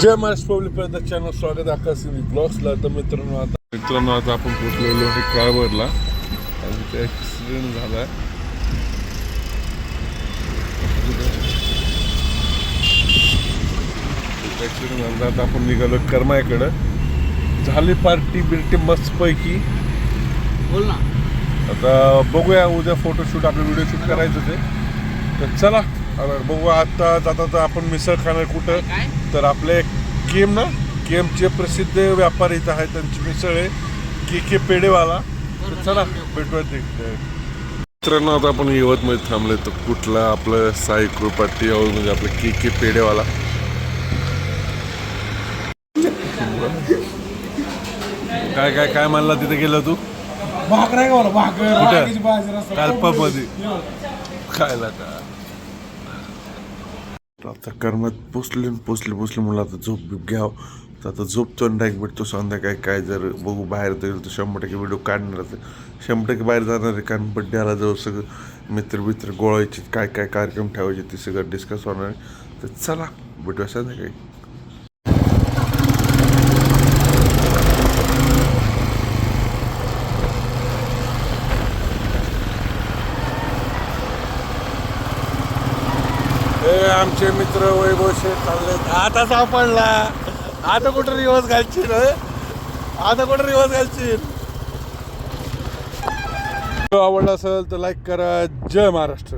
जय Maharashtra public प्रदर्शन channel. स्वागत आकाश ब्लॉग्सला तर मित्रांनो आता मित्रांनो आता आपण पोचलेलो आहे काळभरला आणि त्या ॲक्सिडेंट झाला आहे ॲक्सिडेंट झाला. आता आपण निघालो कर्माकडं झाली पार्टी बिर्टी मस्तपैकी. बोल ना. आता बघूया उद्या फोटोशूट आपलं व्हिडिओ शूट करायचं ते. तर चला. बघू आता जाता तर आपण मिसळ खाणार कुठं? तर आपले केम ना केमचे प्रसिद्ध व्यापारी इथं आहेत त्यांची मिसळ आहे. के के पेडेवाला. तर चला भेटूया ते मित्रांनो आता आपण यवतमध्ये थांबले तर कुठला आपलं साई कृपाटी म्हणजे आपलं के के पेडेवाला. काय काय काय मानला तिथे गेलं तू? भाकर कुठं? कालपामध्ये. खायला का? आता कर्मात पोचले पोचले पोचले म्हणलं आता झोप बिप घ्याव. तर आता झोपतो आणि डायरेक्ट भेटतो संध्याकाळी काय जर बघू बाहेर तर गेलो तर शंभर टक्के व्हिडिओ काढणार आहे. शंभर टक्के बाहेर जाणार आहे कारण बड्डे आला जवळ सगळं मित्र मित्र गोळायचे काय काय कार्यक्रम ठेवायचे ते सगळं डिस्कस होणार आहे. तर चला भेटूया संध्याकाळी. हे आमचे मित्र वैभव शेठ चालले. आता सापडला. आता कुठं रिवर्स घालशील आता कुठं रिवर्स घालशील? आवडला असेल तर लाईक करा. जय महाराष्ट्र.